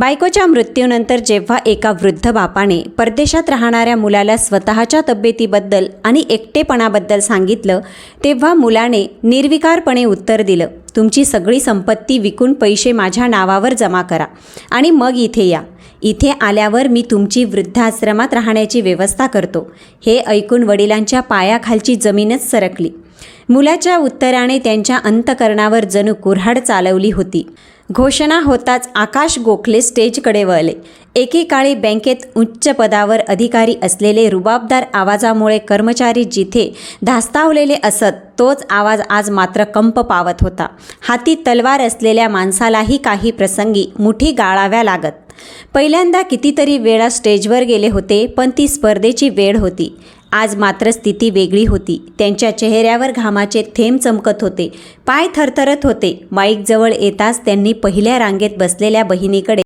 बायकोच्या मृत्यूनंतर जेव्हा एका वृद्ध बापाने परदेशात राहणाऱ्या मुलाला स्वतःच्या तब्येतीबद्दल आणि एकटेपणाबद्दल सांगितलं तेव्हा मुलाने निर्विकारपणे उत्तर दिलं तुमची सगळी संपत्ती विकून पैसे माझ्या नावावर जमा करा आणि मग इथे या. इथे आल्यावर मी तुमची वृद्धाश्रमात राहण्याची व्यवस्था करतो. हे ऐकून वडिलांच्या पायाखालची जमीनच सरकली. मुलाच्या उत्तराने त्यांच्या अंतकरणावर जणू कुऱ्हाड चालवली होती. घोषणा होताच आकाश गोखले स्टेजकडे वळले. एकेकाळी बँकेत उच्च पदावर अधिकारी असलेले रुबाबदार आवाजामुळे कर्मचारी जिथे धास्तावलेले असत तोच आवाज आज मात्र कंप पावत होता. हाती तलवार असलेल्या माणसालाही काही प्रसंगी मुठी गाळाव्या लागत. पहिल्यांदा कितीतरी वेळा स्टेजवर गेले होते पण ती स्पर्धेची वेळ होती. आज मात्र स्थिती वेगळी होती. त्यांच्या चेहऱ्यावर घामाचे थेंब चमकत होते. पाय थरथरत होते. माईकजवळ येताच त्यांनी पहिल्या रांगेत बसलेल्या बहिणीकडे